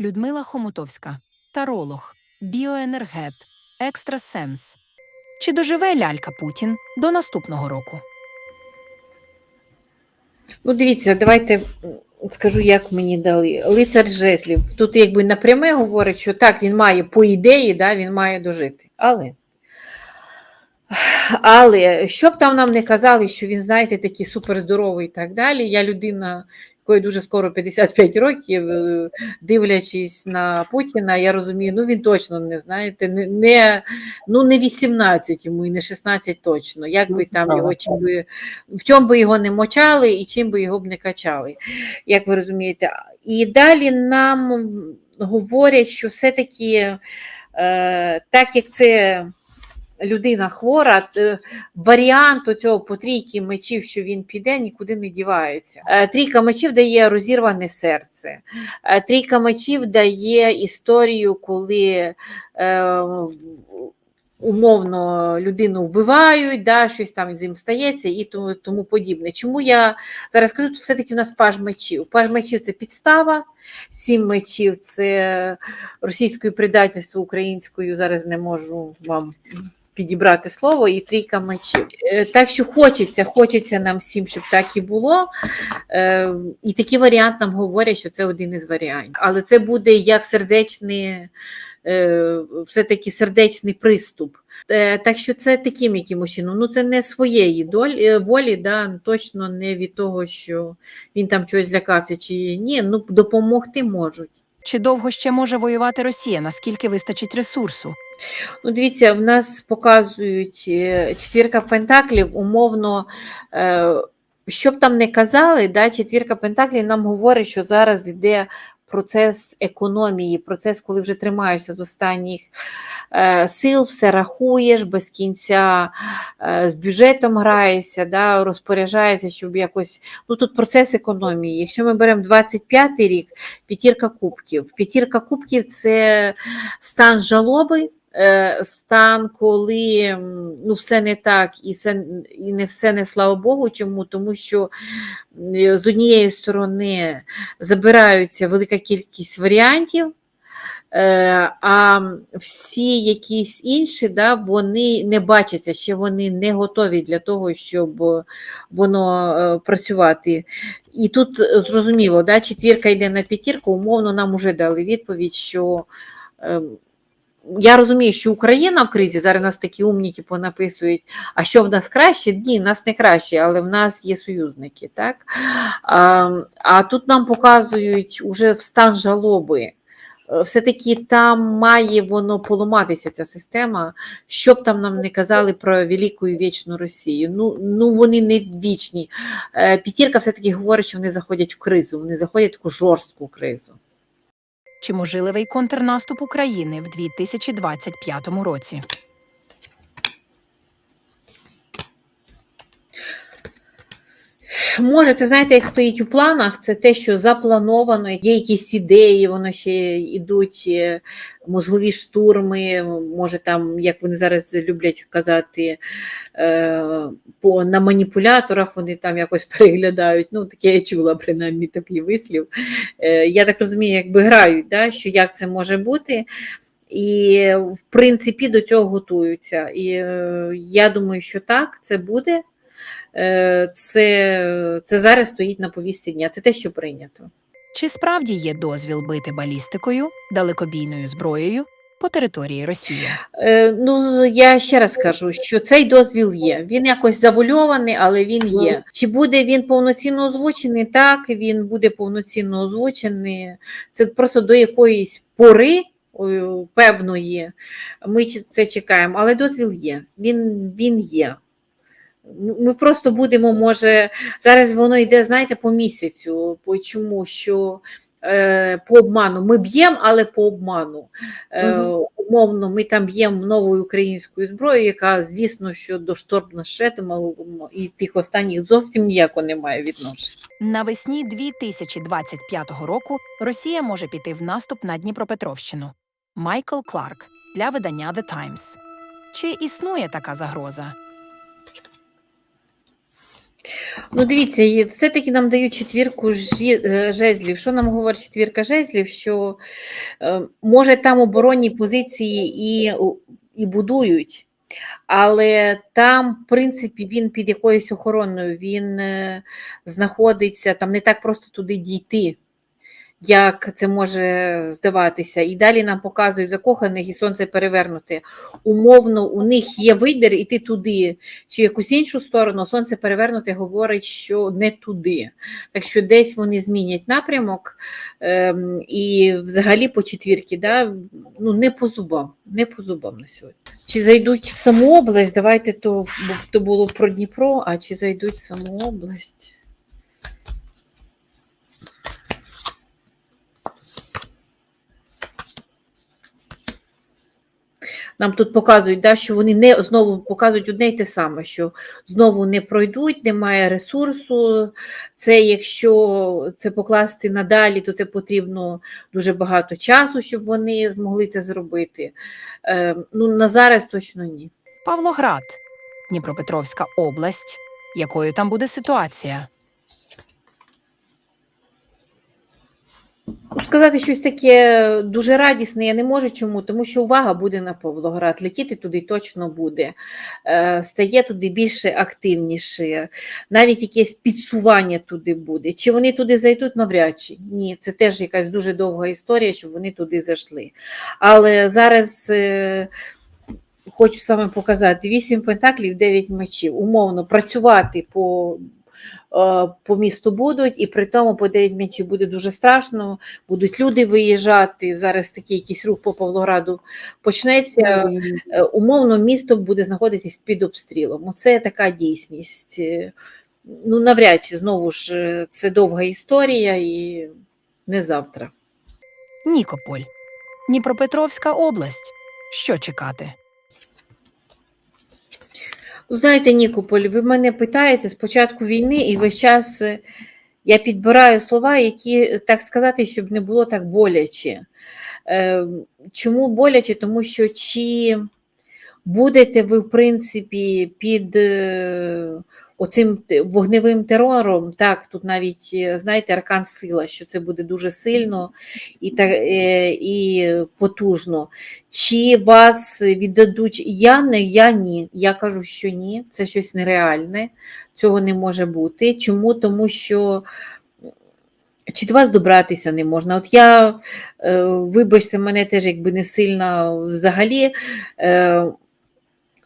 Людмила Хомутовська, таролог, біоенергет, екстрасенс. Чи доживе лялька Путін до наступного року? Ну, дивіться, давайте скажу, як мені дали. Лицар жезлів. Тут якби напряме говорить, що так, він має по ідеї, да, він має дожити. Але. Але що б там нам не казали, що він, знаєте, такий суперздоровий і так далі. Я людина, якої дуже скоро 55 років, е, дивлячись на Путіна, я розумію, ну він точно не знаєте, не, не, ну, не 18 йому і не 16 точно. Як би там його чим би, в чому би його не мочали і чим би його б не качали, як ви розумієте. І далі нам говорять, що все-таки е, так як це людина хвора, т- варіант цього по трійки мечів, що він піде, нікуди не дівається. Е, Трійка мечів дає розірване серце. Е, Трійка мечів дає історію, коли е, умовно людину вбивають, да, щось там з ним стається і тому, тому подібне. Чому я зараз кажу, що все-таки в нас паж мечів. Паж мечів це підстава, сім мечів це російською предательство українською. Зараз не можу вам підібрати слово, і трійка мечів. Е, Так що хочеться, хочеться нам всім, щоб так і було. Е, І такий варіант нам говорять, що це один із варіантів. Але це буде як сердечний, е, все-таки сердечний приступ. Так що це таким якимось чином. Ну це не своєї долі, волі, да, точно не від того, що він там чогось злякався чи ні. Ну допомогти можуть. Чи довго ще може воювати Росія? Наскільки вистачить ресурсу? Ну, дивіться, в нас показують е, четвірка пентаклів, умовно, е, що б там не казали, да, четвірка пентаклів нам говорить, що зараз йде процес економії, процес, коли вже тримаєшся з останніх сил, все рахуєш без кінця, е, з бюджетом граєшся, да, розпоряджаєшся, щоб якось. Ну тут процес економії. Якщо ми беремо 25-й рік, п'ятірка кубків. П'ятірка кубків це стан жалоби. е, Стан, коли ну, все не так, і, все, і не все не слава Богу. Чому? Тому що з однієї сторони забираються велика кількість варіантів, е, а всі якісь інші, да, вони не бачаться, ще вони не готові для того, щоб воно е, працювати. І тут е, зрозуміло, да, четвірка йде на п'ятірку, умовно нам вже дали відповідь, що е, я розумію, що Україна в кризі, зараз нас такі умніки понаписують, а що в нас краще? Ні, в нас не краще, але в нас є союзники. Так? А, а тут нам показують уже в стан жалоби. Все-таки там має воно поламатися, ця система, що б там нам не казали про велику і вічну Росію. Ну, ну вони не вічні. Е, П'ятірка все-таки говорить, що вони заходять в кризу, вони заходять в таку жорстку кризу. Чи можливий контрнаступ України в 2025 році? Може, це знаєте, як стоїть у планах, це те, що заплановано, є якісь ідеї, воно ще йдуть е, мозгові штурми, може там, як вони зараз люблять казати, е, по, на маніпуляторах вони там якось переглядають. Ну, таке я чула принаймні такий вислів. Е, Я так розумію, якби грають, да, що як це може бути. І, в принципі, до цього готуються. І я думаю, що так, це буде. Е, це, це зараз стоїть на повістці дня. Це те, що прийнято. Чи справді є дозвіл бити балістикою, далекобійною зброєю по території Росії? Е, ну, я ще раз кажу, що цей дозвіл є. Він якось завульований, але він є. Чи буде він повноцінно озвучений? Так, він буде повноцінно озвучений. Це просто до якоїсь пори. Певної, ми це чекаємо, але дозвіл є. Він, він є. Ну, Ми просто будемо, може, зараз воно йде, знаєте, по місяцю. По чому? Що е, по обману ми б'ємо, але по обману. Е, Умовно, ми там б'ємо новою українською зброєю, яка, звісно, що до штормнашету і тих останніх зовсім ніякого не має відношення. Навесні 2025 року Росія може піти в наступ на Дніпропетровщину. Майкл Кларк для видання The Times. Чи існує така загроза? Ну, дивіться, все-таки нам дають четвірку е, жезлів. Що нам говорить четвірка жезлів? Що е, може там оборонні позиції і, і будують, але там, в принципі, він під якоюсь охороною, він е, знаходиться, там не так просто туди дійти. Як це може здаватися, і далі нам показують закоханих і сонце перевернуте. Умовно, у них є вибір іти туди чи в якусь іншу сторону. Сонце перевернуте говорить, що не туди. Так що десь вони змінять напрямок ем, і взагалі по четвірки, да, ну не по зубам, не по зубам на сьогодні. Чи зайдуть в саму область? Давайте то, то було про Дніпро, а чи зайдуть в саму область? Нам тут показують, да, що вони не знову показують одне й те саме, що знову не пройдуть, немає ресурсу. Це якщо це покласти надалі, то це потрібно дуже багато часу, щоб вони змогли це зробити. Е, ну, на зараз точно ні. Павлоград, Дніпропетровська область. Якою там буде ситуація? Сказати щось таке дуже радісне я не можу. Чому? Тому що увага буде на Павлоград. Летіти туди точно буде. Е, Стає туди більше активніше, навіть якесь підсування туди буде. Чи вони туди зайдуть навряд чи? Ні, це теж якась дуже довга історія, щоб вони туди зайшли. Але зараз. е, Хочу саме показати: 8 пентаклів, 9 мечів. Умовно працювати по по місту будуть, і при тому по 9 м'ячів буде дуже страшно, будуть люди виїжджати. Зараз такий якийсь рух по Павлограду почнеться. Е, Умовно, місто буде знаходитись під обстрілом. Оце така дійсність. Е, Ну, навряд чи знову ж е, це довга історія і не завтра. Нікополь, Дніпропетровська область. Що чекати? Ну, знаєте, Нікополь, ви мене питаєте з початку війни, і весь час е, я підбираю слова, які так сказати, щоб не було так боляче. Е, Чому боляче? Тому що чи будете ви, в принципі, під е, оцим вогневим терором, так, тут навіть, е, знаєте, аркан сила, що це буде дуже сильно і, та, е, і потужно. Чи вас віддадуть? Я не, я ні. Я кажу, що ні, це щось нереальне, цього не може бути. Чому? Тому що чи до вас добратися не можна. От я, е, вибачте, мене теж якби не сильно взагалі.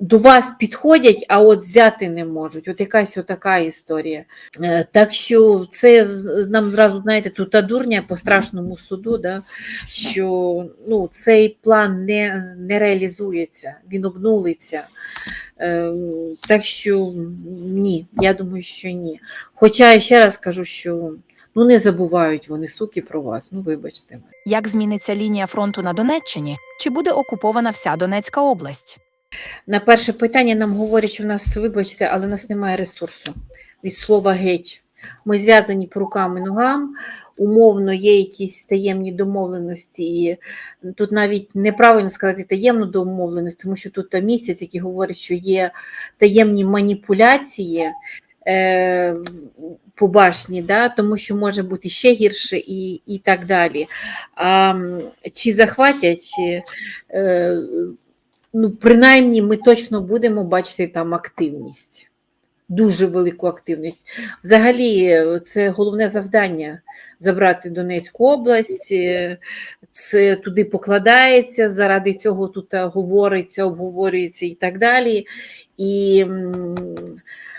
До вас підходять, а от взяти не можуть. От якась отака історія. Е, Так що це нам зразу, знаєте, тут та дурня по страшному суду, да, що ну, цей план не, не реалізується, він обнулиться. Е, Так що ні, я думаю, що ні. Хоча я ще раз кажу, що ну, не забувають вони суки про вас, ну вибачте. Як зміниться лінія фронту на Донеччині? Чи буде окупована вся Донецька область? На перше питання нам говорять, що в нас, вибачте, але в нас немає ресурсу від слова геть. Ми зв'язані по рукам і ногам, умовно є якісь таємні домовленості. І тут навіть неправильно сказати таємну домовленість, тому що тут місяць, який говорить, що є таємні маніпуляції е, по башні, да, тому що може бути ще гірше і, і так далі. А, чи захватять? Е, ну, принаймні, ми точно будемо бачити там активність, дуже велику активність. Взагалі, це головне завдання забрати Донецьку область. Це туди покладається, заради цього тут говориться, обговорюється і так далі. І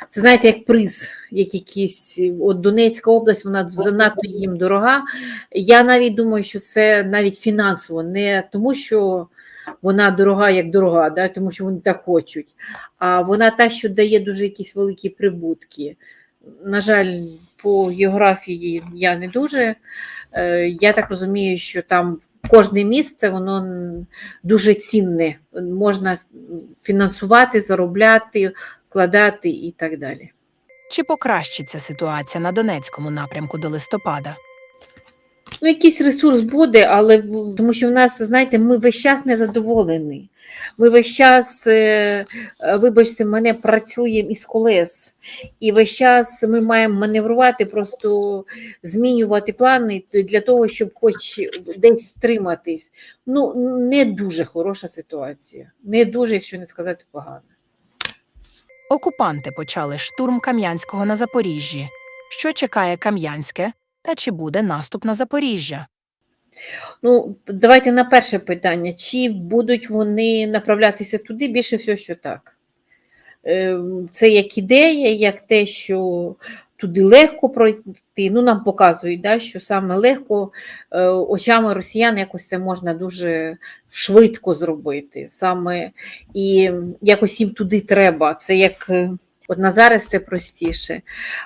це знаєте, як приз, як якийсь от Донецька область, вона занадто їм дорога. Я навіть думаю, що це навіть фінансово, не тому, що вона дорога як дорога, да, тому що вони так хочуть. А вона та, що дає дуже якісь великі прибутки. На жаль, по географії я не дуже. Е, Я так розумію, що там кожне місце воно дуже цінне. Можна фінансувати, заробляти, вкладати і так далі. Чи покращиться ситуація на Донецькому напрямку до листопада? Ну, якийсь ресурс буде, але тому що в нас, знаєте, ми весь час не задоволені. Ми весь час, е, е, вибачте, мене працюємо із колес. І весь час ми маємо маневрувати, просто змінювати плани для того, щоб хоч десь втриматись. Ну, не дуже хороша ситуація. Не дуже, якщо не сказати погано. Окупанти почали штурм Кам'янського на Запоріжжі. Що чекає Кам'янське? Та чи буде наступ на Запоріжжя? Ну, давайте на перше питання. Чи будуть вони направлятися туди? Більше всього, що так. Ем, Це як ідея, як те, що туди легко пройти. Ну, нам показують, да, що саме легко е, очами росіян якось це можна дуже швидко зробити. Саме і якось їм туди треба. Це як. От на зараз це простіше.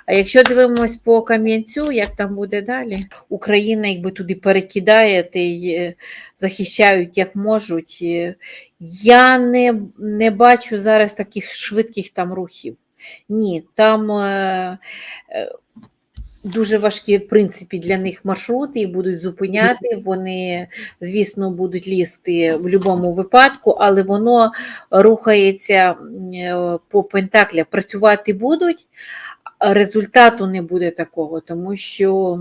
А якщо дивимось по Кам'янцю, як там буде далі, Україна якби туди перекидає і е, захищають як можуть. Е, Я не, не бачу зараз таких швидких там рухів. Ні, там е, е, дуже важкі, в принципі, для них маршрути і будуть зупиняти. Вони, звісно, будуть лізти в будь-якому випадку, але воно рухається е, по пентаклях. Працювати будуть, результату не буде такого, тому що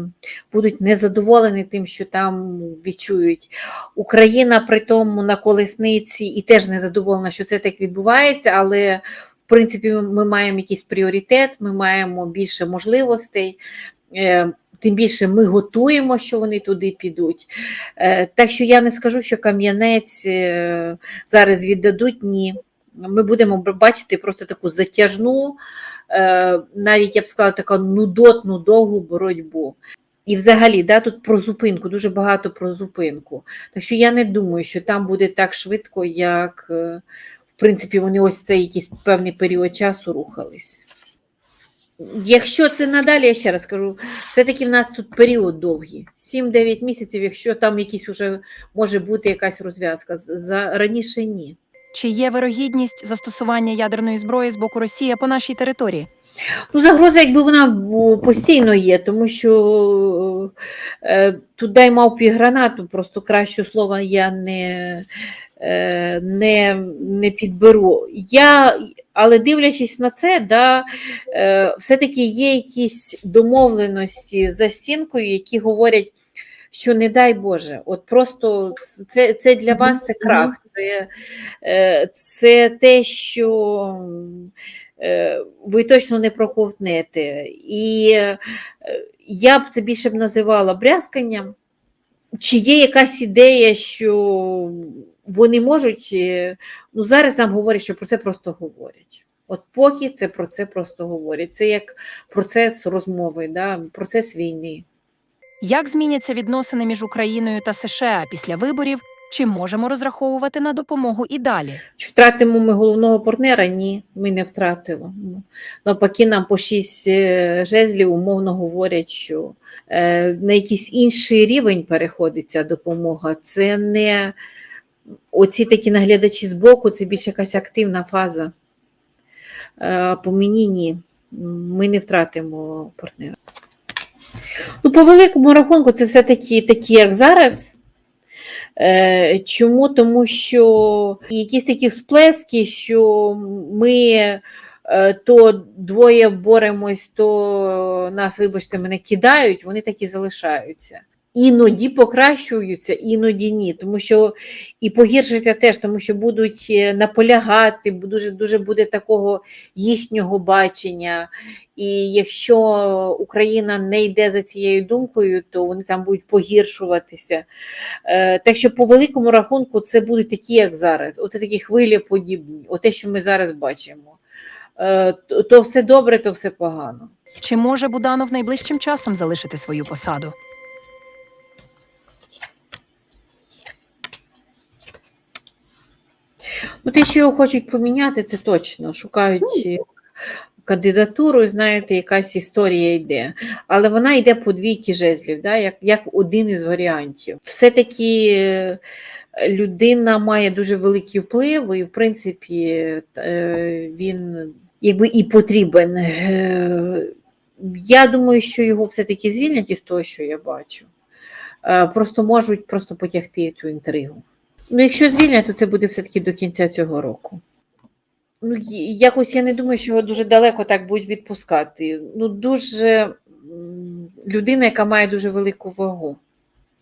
будуть незадоволені тим, що там відчують. Україна при тому на колесниці і теж незадоволена, що це так відбувається, але в принципі ми маємо якийсь пріоритет, ми маємо більше можливостей. Е, Тим більше ми готуємо, що вони туди підуть. Е, Так що я не скажу, що кам'янець е, зараз віддадуть ні. Ми будемо бачити просто таку затяжну, навіть я б сказала, таку нудотну довгу боротьбу. І взагалі, да, тут про зупинку, дуже багато про зупинку. Так що я не думаю, що там буде так швидко, як, в принципі, вони ось цей якийсь певний період часу рухались. Якщо це надалі, я ще раз кажу, це таки в нас тут період довгий, 7-9 місяців, якщо там якісь уже може бути якась розв'язка. За раніше ні. Чи є вирогідність застосування ядерної зброї з боку Росії по нашій території? Ну, загроза, якби вона постійно є, тому що е, тут дай мавпі гранату, просто кращого слова я не, е, не, не підберу. Я, але дивлячись на це, да, е, все-таки є якісь домовленості за стінкою, які говорять. Що не дай Боже, от просто це, це для вас це крах, це, е, це те, що е, ви точно не проковтнете. І е, я б це більше б називала брязканням. Чи є якась ідея, що вони можуть, е, ну зараз нам говорять, що про це просто говорять. От поки це про це просто говорять. Це як процес розмови, да? процес війни. Як зміняться відносини між Україною та США після виборів? Чи можемо розраховувати на допомогу і далі? Чи втратимо ми головного партнера? Ні, ми не втратили. Ну, Навпаки, нам по шість е, жезлів умовно говорять, що е, на якийсь інший рівень переходить ця допомога. Це не оці такі наглядачі з боку, це більш якась активна фаза. Е, по мені ні. Ми не втратимо партнера. Ну, по великому рахунку, це все-таки такі, як зараз. Е, Чому? Тому що якісь такі всплески, що ми е, то двоє боремось, то нас, вибачте, мене кидають, вони так і залишаються. Іноді покращуються, іноді ні. Тому що і погіршиться теж, тому що будуть е, наполягати, дуже, дуже буде такого їхнього бачення. І якщо Україна не йде за цією думкою, то вони там будуть погіршуватися. Е, Так що, по великому рахунку, це будуть такі, як зараз. Оце такі хвилі подібні, оте, що ми зараз бачимо. Е, То все добре, то все погано. Чи може Буданов найближчим часом залишити свою посаду? Ну, те, що його хочуть поміняти, це точно. Шукають е, кандидатуру, знаєте, якась історія йде. Але вона йде по двійки жезлів, да? як, як один із варіантів. Все-таки е, людина має дуже великий вплив, і, в принципі, е, він якби і потрібен. Я думаю, що його все-таки звільнять із того, що я бачу. просто можуть просто потягти цю інтригу. Ну, якщо звільнять, то це буде все-таки до кінця цього року. Ну, якось я не думаю, що його дуже далеко так будуть відпускати. Ну, дуже людина, яка має дуже велику вагу.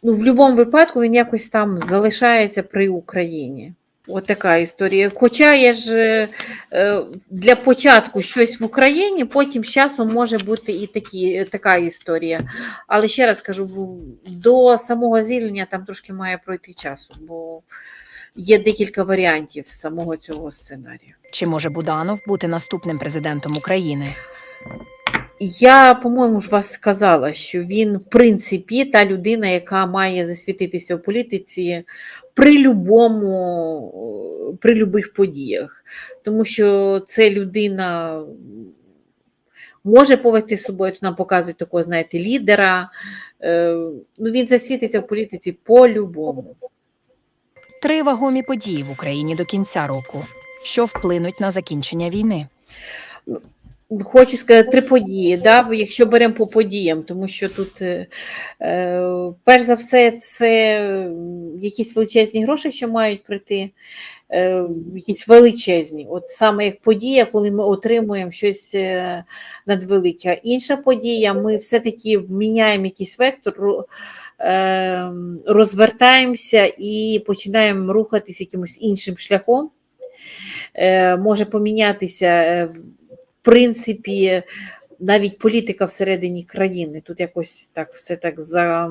Ну, в будь-якому випадку він якось там залишається при Україні. От така історія. Хоча є ж е, е, для початку щось в Україні, потім з часом може бути і такі, така історія. Але ще раз кажу, до самого звільнення там трошки має пройти часу, бо є декілька варіантів самого цього сценарію. Чи може Буданов бути наступним президентом України? Я, по-моєму, ж вас сказала, що він, в принципі, та людина, яка має засвітитися в політиці при любому, при любих подіях. Тому що це людина може повести з собою, то нам показують такого, знаєте, лідера. Е, Ну, він засвітиться в політиці по-любому. Три вагомі події в Україні до кінця року, що вплинуть на закінчення війни. Хочу сказати три події, да? якщо беремо по подіям, тому що тут, е, е, перш за все, це якісь величезні гроші, що мають прийти, е, якісь величезні. От саме як подія, коли ми отримуємо щось е, надвелике. Інша подія, ми все-таки міняємо якийсь вектор, е, розвертаємося і починаємо рухатись якимось іншим шляхом. Е, Може помінятися. Принципі, навіть політика всередині країни. Тут якось так все так за,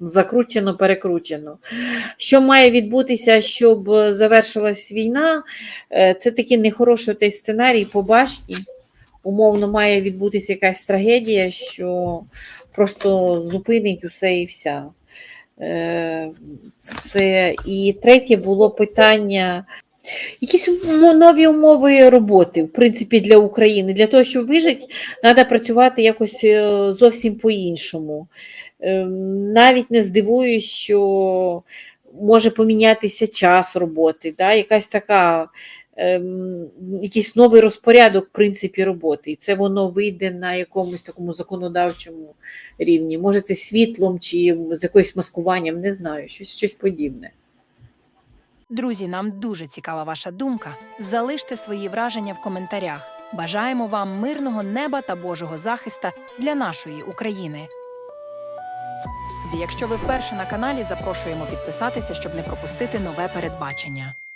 закручено, перекручено. Що має відбутися, щоб завершилась війна? Е, Це такий нехороший той сценарій по башні. Умовно, має відбутися якась трагедія, що просто зупинить усе і вся. Е, Це і третє було питання Якісь нові умови роботи, в принципі, для України. Для того, щоб вижити, треба працювати якось е, зовсім по-іншому. Ем, Навіть не здивуюсь, що може помінятися час роботи, да? якась така, ем, якийсь новий розпорядок в принципі роботи. І це воно вийде на якомусь такому законодавчому рівні. Може, це світлом чи з якоюсь маскуванням, не знаю, щось, щось подібне. Друзі, нам дуже цікава ваша думка. Залиште свої враження в коментарях. Бажаємо вам мирного неба та Божого захиста для нашої України. Якщо ви вперше на каналі, запрошуємо підписатися, щоб не пропустити нове передбачення.